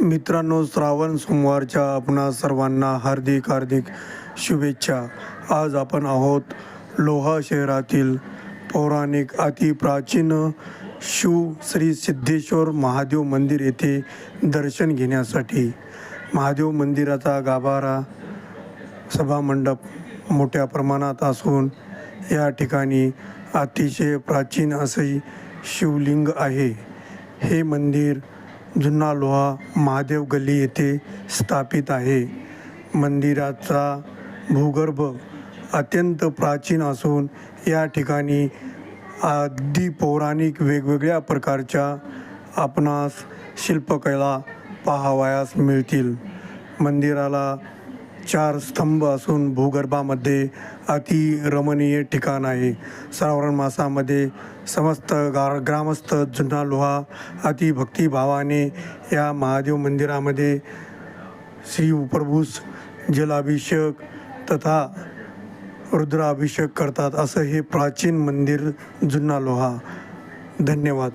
मित्रांनो श्रावण सोमवारच्या आपणा सर्वांना हार्दिक हार्दिक शुभेच्छा. आज आपण आहोत लोहा शहरातील पौराणिक अतिप्राचीन शिव श्री सिद्धेश्वर महादेव मंदिर येथे दर्शन घेण्यासाठी. महादेव मंदिराचा गाभारा सभामंडप मोठ्या प्रमाणात असून या ठिकाणी अतिशय प्राचीन असे शिवलिंग आहे. हे मंदिर जुना लोहा महादेव गल्ली येथे स्थापित आहे. मंदिराचा भूगर्भ अत्यंत प्राचीन असून या ठिकाणी अगदी पौराणिक वेगवेगळ्या प्रकारच्या आपणास शिल्पकला पाहावयास मिळतील. मंदिराला चार स्तंभ असून भूगर्भामध्ये अति रमणीय ठिकाण आहे. श्रावण मासामध्ये समस्त गा ग्रामस्थ जुना लोहा अति भक्तिभावाने या महादेव मंदिरामध्ये श्री उपरभूस जलाभिषेक तथा रुद्राभिषेक करतात. असं हे प्राचीन मंदिर जुन्ना लोहा. धन्यवाद.